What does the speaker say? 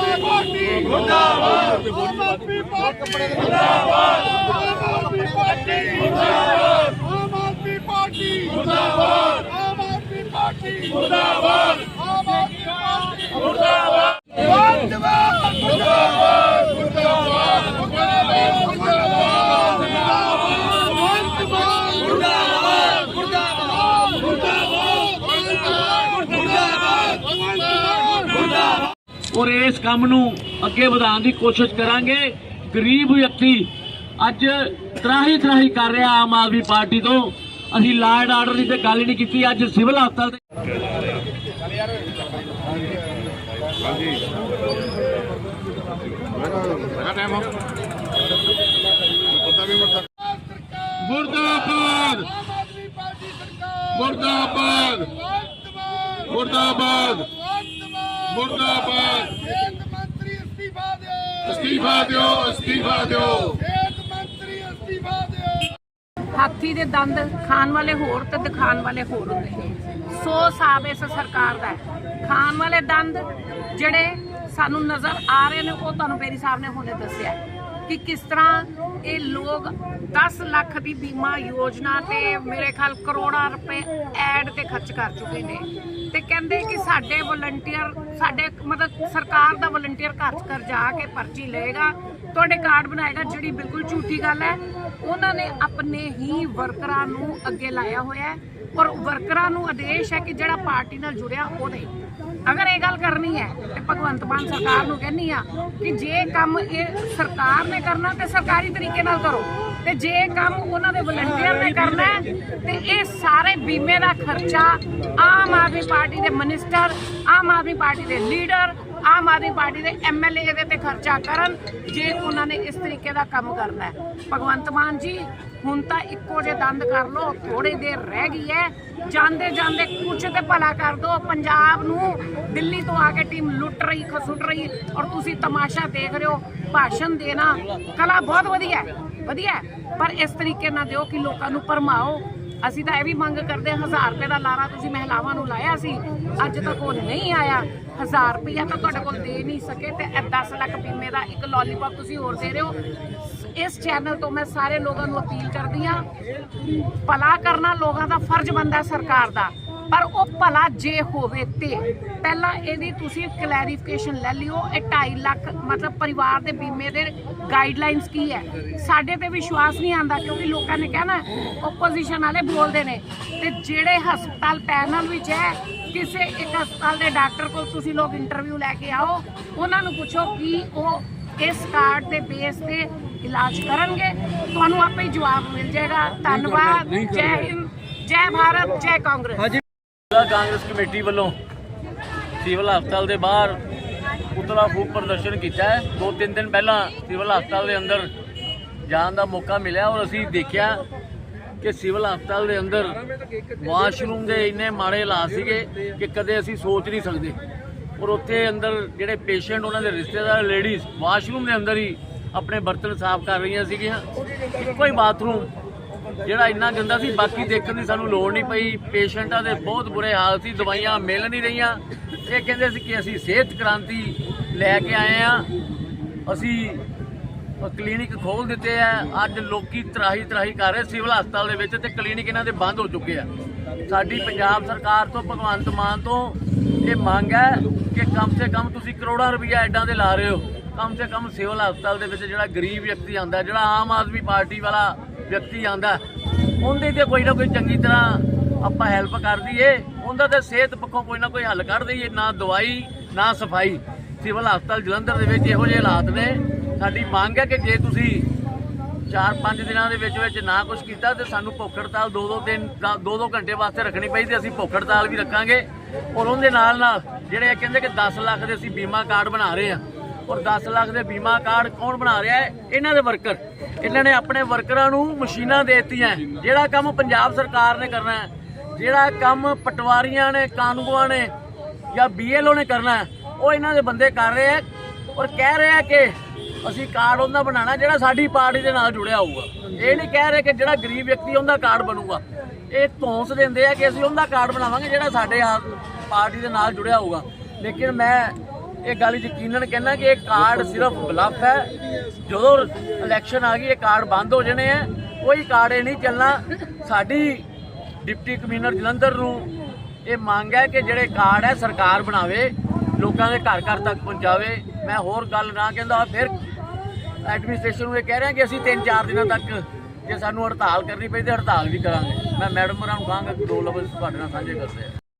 ਆਦਮੀ party ਮੁਰਦਾਬਾਦ ਆਮ Aadmi party ਮੁਰਦਾਬਾਦ ਆਮ Aadmi party ਮੁਰਦਾਬਾਦ ਆਮ ਆਦਮੀ ਪਾਰਟੀ ਮੁਰਦਾਬਾਦ ਆਮ ਆਦਮੀ ਪਾਰਟੀ ਮੁਰਦਾਬਾਦ ਆਮ ਆਦਮੀ ਪਾਰਟੀ ਮੁਰਦਾਬਾਦ ਮੁਰਦਾਬਾਦ ਮੁਰਦਾਬਾਦ ਮੁਰਦਾਬਾਦ ਮੁਰਦਾਬਾਦ ਮੁਰਦਾਬਾਦ ਮੁਰਦਾਬਾਦ ਔਰ ਇਸ ਕੰਮ ਨੂੰ ਅੱਗੇ ਵਧਾਉਣ ਦੀ ਕੋਸ਼ਿਸ਼ ਕਰਾਂਗੇ। ਗਰੀਬ ਵਿਅਕਤੀ ਅੱਜ ਤਰਾਹੀ ਤਰਾਹੀ ਕਰ ਰਿਹਾ ਆਮ ਆਦਮੀ ਪਾਰਟੀ ਤੋਂ। ਅਸੀਂ ਲਾਅ ਆਰਡਰ ਦੀ ਤੇ ਗੱਲ ਹੀ ਨਹੀਂ ਕੀਤੀ ਅੱਜ ਸਿਵਲ ਹਸਪਤਾਲ ਤੇ ਮੁਰਦਾਬਾਦ। ਆਮ ਆਦਮੀ ਪਾਰਟੀ ਸਰਕਾਰ। ਮੁਰਦਾਬਾਦ। ਮੁਰਦਾਬਾਦ। ਮੁਰਦਾਬਾਦ ਸਿਹਤ ਮੰਤਰੀ ਅਸਤੀਫਾ ਦਿਓ ਅਸਤੀਫਾ ਦਿਓ ਅਸਤੀਫਾ ਦਿਓ। ਸਿਹਤ ਮੰਤਰੀ ਅਸਤੀਫਾ ਦਿਓ। ਹਾਥੀ ਦੇ ਦੰਦ ਖਾਣ ਵਾਲੇ ਹੋਰ ਤੇ ਦਿਖਾਣ ਵਾਲੇ ਹੋਰ ਹੁੰਦੇ ਨੇ। ਸੋ ਹਿਸਾਬ ਇਸ ਸਰਕਾਰ ਦਾ ਹੈ। ਖਾਣ ਵਾਲੇ ਦੰਦ ਜਿਹੜੇ ਸਾਨੂੰ ਨਜ਼ਰ ਆ ਰਹੇ ਨੇ ਉਹ ਤੁਹਾਨੂੰ ਮੇਰੀ ਸਾਹਿਬ ਨੇ ਹੁਣੇ ਦੱਸਿਆ ਕਿ ਕਿਸ ਤਰ੍ਹਾਂ ਇਹ ਲੋਕ 10 ਲੱਖ ਦੀ ਬੀਮਾ ਯੋਜਨਾ ਤੇ ਮੇਰੇ ਖਿਆਲ ਕਰੋੜਾਂ ਰੁਪਏ ਐਡ ਤੇ ਖਰਚ ਕਰ ਚੁੱਕੇ ਨੇ। ਤੇ ਕਹਿੰਦੇ ਕਿ ਸਾਡੇ ਵਲੰਟੀਅਰ ਸਾਡੇ ਮਤਲਬ ਸਰਕਾਰ ਦਾ ਵਲੰਟੀਅਰ ਘਰ ਘਰ ਜਾ ਕੇ ਪਰਚੀ ਲਏਗਾ, ਤੁਹਾਡੇ ਕਾਰਡ ਬਣਾਏਗਾ, ਜਿਹੜੀ ਬਿਲਕੁਲ ਝੂਠੀ ਗੱਲ ਹੈ। ਉਹਨਾਂ ਨੇ ਆਪਣੇ ਹੀ ਵਰਕਰਾਂ ਨੂੰ ਅੱਗੇ ਲਾਇਆ ਹੋਇਆ ਹੈ ਔਰ ਵਰਕਰਾਂ ਨੂੰ ਆਦੇਸ਼ ਹੈ ਕਿ ਜਿਹੜਾ ਪਾਰਟੀ ਨਾਲ ਜੁੜਿਆ ਉਹ ਨਹੀਂ ਅਗਰ ਇਹ ਗੱਲ ਕਰਨੀ ਹੈ, ਤੇ ਭਗਵੰਤ ਮਾਨ ਸਰਕਾਰ ਨੂੰ ਕਹਿੰਨੀ ਆ ਕਿ ਜੇ ਕੰਮ ਇਹ ਸਰਕਾਰ ਨੇ ਕਰਨਾ, ਤੇ ਸਰਕਾਰੀ ਤਰੀਕੇ ਨਾਲ ਕਰੋ। ਤੇ ਜੇ ਇਹ ਕੰਮ ਉਹਨਾਂ ਦੇ ਵਲੰਟੀਅਰ ਨੇ ਕਰਨਾ ਹੈ, ਤੇ ਇਹ ਸਾਰੇ ਬੀਮੇ ਦਾ ਖਰਚਾ ਆਮ ਆਦਮੀ ਪਾਰਟੀ ਦੇ ਮਿਨਿਸਟਰ ਆਮ ਆਦਮੀ ਪਾਰਟੀ ਦੇ ਲੀਡਰ ਆਮ ਆਦਮੀ ਪਾਰਟੀ ਦੇ ਐਮਐਲਏ ਇਹਦੇ ਤੇ ਖਰਚਾ ਕਰਨ ਜੇ ਉਹਨਾਂ ਨੇ ਇਸ ਤਰੀਕੇ ਦਾ ਕੰਮ ਕਰਨਾ ਹੈ। ਭਗਵੰਤ ਮਾਨ ਜੀ ਹੁਣ ਤਾਂ ਇੱਕੋ ਜੇ ਦੰਦ ਕਰ ਲੋ ਥੋੜੀ ਦੇਰ ਰਹਿ ਗਈ ਹੈ। ਜਾਂਦੇ ਜਾਂਦੇ ਕੁਛ ਤੇ ਭਲਾ ਕਰ ਦੋ ਪੰਜਾਬ ਨੂੰ ਦਿੱਲੀ ਤੋਂ ਆ ਕੇ ਟੀਮ ਲੁੱਟ ਰਹੀ ਖਸੁੱਟ ਰਹੀ ਔਰ ਤੁਸੀਂ ਤਮਾਸ਼ਾ ਦੇਖ ਰਹੇ ਹੋ ਭਾਸ਼ਣ ਦੇਣਾ ਕਲਾ ਬਹੁਤ ਵਧੀਆ ਹੈ। ਵਧੀਆ ਪਰ ਇਸ ਤਰੀਕੇ ਨਾਲ ਦਿਓ ਕਿ ਲੋਕਾਂ ਨੂੰ ਭਰਮਾਓ। ਅਸੀਂ ਤਾਂ ਇਹ ਵੀ ਮੰਗ ਕਰਦੇ ਹਾਂ 1000 ਰੁਪਏ ਦਾ ਲਾਰਾ ਤੁਸੀਂ ਮਹਿਲਾਵਾਂ ਨੂੰ ਲਾਇਆ ਸੀ। ਅੱਜ ਤੱਕ ਉਹ ਨਹੀਂ ਆਇਆ। 1000 ਰੁਪਇਆ ਤਾਂ ਤੁਹਾਡੇ ਕੋਲ ਦੇ ਨਹੀਂ ਸਕੇ ਤੇ ਇਹ 10 ਲੱਖ ਬੀਮੇ ਦਾ ਇੱਕ ਲੋਲੀਪੌਪ ਤੁਸੀਂ ਹੋਰ ਦੇ ਰਹੇ ਹੋ। ਇਸ ਚੈਨਲ ਤੋਂ ਮੈਂ ਸਾਰੇ ਲੋਕਾਂ ਨੂੰ ਅਪੀਲ ਕਰਦੀ ਹਾਂ, ਭਲਾ ਕਰਨਾ ਲੋਕਾਂ ਦਾ ਫਰਜ਼ ਬਣਦਾ ਸਰਕਾਰ ਦਾ। ਪਰ ਉਹ ਭਲਾ ਜੇ ਹੋਵੇ ਤੇ। ਪਹਿਲਾਂ ਇਹਦੀ ਤੁਸੀਂ ਕਲੈਰੀਫਿਕੇਸ਼ਨ ਲੈ ਲਿਓ ਇਹ 2.5 ਲੱਖ ਮਤਲਬ ਪਰਿਵਾਰ ਦੇ ਬੀਮੇ ਦੇ ਗਾਈਡਲਾਈਨਸ ਕੀ ਹੈ? ਸਾਡੇ ਤੇ ਵਿਸ਼ਵਾਸ ਨਹੀਂ ਆਂਦਾ ਕਿਉਂਕਿ ਲੋਕਾਂ ਨੇ ਕਹਿਣਾ ਆਪੋਜੀਸ਼ਨ ਵਾਲੇ ਬੋਲਦੇ ਨੇ। ਤੇ ਜਿਹੜੇ ਹਸਪਤਾਲ ਪੈਨਲ ਵਿੱਚ ਹੈ ਕਿਸੇ ਇੱਕ ਹਸਪਤਾਲ ਦੇ ਡਾਕਟਰ ਕੋਲ ਤੁਸੀਂ ਲੋਕ ਇੰਟਰਵਿਊ ਲੈ ਕੇ ਆਓ ਉਹਨਾਂ ਨੂੰ ਪੁੱਛੋ ਕਿ ਉਹ ਇਸ ਕਾਰਡ ਦੇ ਬੇਸ ਤੇ ਇਲਾਜ ਕਰਨਗੇ। ਤੁਹਾਨੂੰ ਆਪੇ ਹੀ ਜਵਾਬ ਮਿਲ ਜਾਏਗਾ। ਧੰਨਵਾਦ। ਜੈ ਹਿੰਦ ਜੈ ਭਾਰਤ ਜੈ ਕਾਂਗਰਸ। ਜ਼ਿਲ੍ਹਾ ਕਾਂਗਰਸ ਕਮੇਟੀ ਵੱਲੋਂ ਸਿਵਲ ਹਸਪਤਾਲ ਦੇ ਬਾਹਰ ਪੁਤਲਾ ਫੂਕ ਪ੍ਰਦਰਸ਼ਨ ਕੀਤਾ ਹੈ। ਦੋ ਤਿੰਨ ਦਿਨ ਪਹਿਲਾਂ ਸਿਵਲ ਹਸਪਤਾਲ ਦੇ ਅੰਦਰ ਜਾਣ ਦਾ ਮੌਕਾ ਮਿਲਿਆ ਔਰ ਅਸੀਂ ਦੇਖਿਆ ਕਿ ਸਿਵਲ ਹਸਪਤਾਲ ਦੇ ਅੰਦਰ ਵਾਸ਼ਰੂਮ ਦੇ ਇੰਨੇ ਮਾੜੇ ਹਾਲਾਤ ਸੀਗੇ ਕਿ ਕਦੇ ਅਸੀਂ ਸੋਚ ਨਹੀਂ ਸਕਦੇ। ਔਰ ਉੱਥੇ ਅੰਦਰ ਜਿਹੜੇ ਪੇਸ਼ੈਂਟ ਉਹਨਾਂ ਦੇ ਰਿਸ਼ਤੇਦਾਰ ਲੇਡੀਜ਼ ਵਾਸ਼ਰੂਮ ਦੇ ਅੰਦਰ ਹੀ ਆਪਣੇ ਬਰਤਨ ਸਾਫ਼ ਕਰ ਰਹੀਆਂ ਸੀਗੀਆਂ। ਇੱਕੋ ਹੀ ਬਾਥਰੂਮ ਜਿਹੜਾ ਇੰਨਾ ਗੰਦਾ ਸੀ, ਬਾਕੀ ਦੇਖਣ ਦੀ ਸਾਨੂੰ ਲੋੜ ਨਹੀਂ ਪਈ। ਪੇਸ਼ੈਂਟਾਂ ਦੇ ਬਹੁਤ ਬੁਰੇ ਹਾਲ ਸੀ, ਦਵਾਈਆਂ ਮਿਲ ਨਹੀਂ ਰਹੀਆਂ। ਇਹ ਕਹਿੰਦੇ ਸੀ ਕਿ ਅਸੀਂ ਸਿਹਤ ਕ੍ਰਾਂਤੀ ਲੈ ਕੇ ਆਏ ਆ ਅਸੀਂ ਕਲੀਨਿਕ ਖੋਲ ਦਿੱਤੇ ਆ। ਅੱਜ ਲੋਕੀ ਤਰਾਹੀ ਤਰਾਹੀ ਕਰ ਰਹੇ ਸਿਵਲ ਹਸਪਤਾਲ ਦੇ ਵਿੱਚ ਤੇ ਕਲੀਨਿਕ ਇਹਨਾਂ ਦੇ ਬੰਦ ਹੋ ਚੁੱਕੇ ਆ। ਸਾਡੀ ਪੰਜਾਬ ਸਰਕਾਰ ਤੋਂ, ਭਗਵੰਤ ਮਾਨ ਤੋਂ ਇਹ ਮੰਗ ਹੈ ਕਿ ਕਮ ਸੇ ਕਮ ਤੁਸੀਂ ਕਰੋੜਾਂ ਰੁਪਈਆ ਐਡਾਂ ਦੇ ਲਾ ਰਹੇ ਹੋ। ਕਮ ਸੇ ਕਮ ਸਿਵਲ ਹਸਪਤਾਲ ਦੇ ਵਿੱਚ ਜਿਹੜਾ ਗਰੀਬ ਵਿਅਕਤੀ ਆਂਦਾ ਜਿਹੜਾ ਆਮ ਆਦਮੀ ਪਾਰਟੀ ਵਾਲਾ ਵਿਅਕਤੀ ਆਂਦਾ, ਉਹਦੇ ਤੇ ਕੋਈ ਨਾ ਕੋਈ ਚੰਗੀ ਤਰ੍ਹਾਂ ਆਪਾਂ ਹੈਲਪ ਕਰ ਦਈਏ, ਉਹਦਾ ਤੇ ਸਿਹਤ ਪੱਖੋਂ ਕੋਈ ਨਾ ਕੋਈ ਹੱਲ ਕਰ ਦਈਏ, ਨਾ ਦਵਾਈ, ਨਾ ਸਫ਼ਾਈ। ਸਿਵਲ ਹਸਪਤਾਲ ਜਲੰਧਰ ਦੇ ਵਿੱਚ ਇਹੋ ਜਿਹੇ ਹਾਲਾਤ ਨੇ। ਸਾਡੀ ਮੰਗ ਹੈ ਕਿ ਜੇ ਤੁਸੀਂ ਚਾਰ ਪੰਜ ਦਿਨਾਂ ਦੇ ਵਿੱਚ ਵਿੱਚ ਨਾ ਕੁਝ ਕੀਤਾ ਤੇ ਸਾਨੂੰ ਭੁੱਖ ਹੜਤਾਲ ਦੋ ਦੋ ਦਿਨ ਦੋ ਦੋ ਘੰਟੇ ਵਾਸਤੇ ਰੱਖਣੀ ਪਈ ਤੇ ਅਸੀਂ ਭੁੱਖ ਹੜਤਾਲ ਵੀ ਰੱਖਾਂਗੇ। ਔਰ ਉਹਦੇ ਨਾਲ ਨਾਲ ਜਿਹੜੇ ਕਹਿੰਦੇ ਕਿ 10 ਲੱਖ ਦੇ ਅਸੀਂ ਬੀਮਾ ਕਾਰਡ ਬਣਾ ਰਹੇ ਆ ਔਰ 10 ਲੱਖ ਦੇ ਬੀਮਾ ਕਾਰਡ ਕੌਣ ਬਣਾ ਰਿਹਾ ਹੈ? ਇਹਨਾਂ ਦੇ ਵਰਕਰ। ਇਹਨਾਂ ਨੇ ਆਪਣੇ ਵਰਕਰਾਂ ਨੂੰ ਮਸ਼ੀਨਾਂ ਦੇ ਦਿੱਤੀਆਂ ਜਿਹੜਾ ਕੰਮ ਪੰਜਾਬ ਸਰਕਾਰ ਨੇ ਕਰਨਾ ਹੈ, ਜਿਹੜਾ ਕੰਮ ਪਟਵਾਰੀਆਂ ਨੇ, ਕਾਨੂੰਗੋਆਂ ਨੇ ਜਾਂ ਬੀਐਲਓ ਨੇ ਕਰਨਾ ਉਹ ਇਹਨਾਂ ਦੇ ਬੰਦੇ ਕਰ ਰਹੇ ਆ ਔਰ ਕਹਿ ਰਹੇ ਆ ਕਿ ਅਸੀਂ ਕਾਰਡ ਉਹਦਾ ਬਣਾਉਣਾ ਜਿਹੜਾ ਸਾਡੀ ਪਾਰਟੀ ਦੇ ਨਾਲ ਜੁੜਿਆ ਹੋਊਗਾ। ਇਹ ਨਹੀਂ ਕਹਿ ਰਹੇ ਕਿ ਜਿਹੜਾ ਗਰੀਬ ਵਿਅਕਤੀ ਉਹਦਾ ਕਾਰਡ ਬਣੂਗਾ। ਇਹ ਧੌਂਸ ਦਿੰਦੇ ਆ ਕਿ ਅਸੀਂ ਉਹਦਾ ਕਾਰਡ ਬਣਾਵਾਂਗੇ, ਜਿਹੜਾ ਸਾਡੇ ਪਾਰਟੀ ਦੇ ਨਾਲ ਜੁੜਿਆ ਹੋਊਗਾ। ਲੇਕਿਨ ਮੈਂ ਇਹ ਗੱਲ ਯਕੀਨਨ ਕਹਿਣਾ ਕਿ ਇਹ ਕਾਰਡ ਸਿਰਫ ਬਲਫ ਹੈ। ਜਦੋਂ ਇਲੈਕਸ਼ਨ ਆ ਗਈ, ਇਹ ਕਾਰਡ ਬੰਦ ਹੋ ਜਾਣੇ ਆ। ਕੋਈ ਕਾਰਡ ਇਹ ਨਹੀਂ ਚੱਲਣਾ। ਸਾਡੀ ਡਿਪਟੀ ਕਮਿਸ਼ਨਰ ਜਲੰਧਰ ਨੂੰ ਇਹ ਮੰਗ ਹੈ ਕਿ ਜਿਹੜੇ ਕਾਰਡ ਹੈ, ਸਰਕਾਰ ਬਣਾਵੇ, ਲੋਕਾਂ ਦੇ ਘਰ ਘਰ ਤੱਕ ਪਹੁੰਚਾਵੇ। ਮੈਂ ਹੋਰ ਗੱਲ ਨਾ ਕਹਿੰਦਾ, ਫਿਰ ਐਡਮਿਨਿਸਟ੍ਰੇਸ਼ਨ ਨੂੰ ਇਹ ਕਹਿ ਰਿਹਾ ਕਿ ਅਸੀਂ 3-4 ਦਿਨਾਂ ਤੱਕ ਜੇ ਸਾਨੂੰ ਹੜਤਾਲ ਕਰਨੀ ਪਈ ਤੇ ਹੜਤਾਲ ਵੀ ਕਰਾਂਗੇ। ਮੈਂ ਮੈਡਮ ਹੋਰਾਂ ਨੂੰ ਕਹਾਂਗਾ ਦੋ ਲਫ਼ਜ਼ ਤੁਹਾਡੇ ਨਾਲ ਸਾਂਝੇ ਕਰਦੇ ਆ।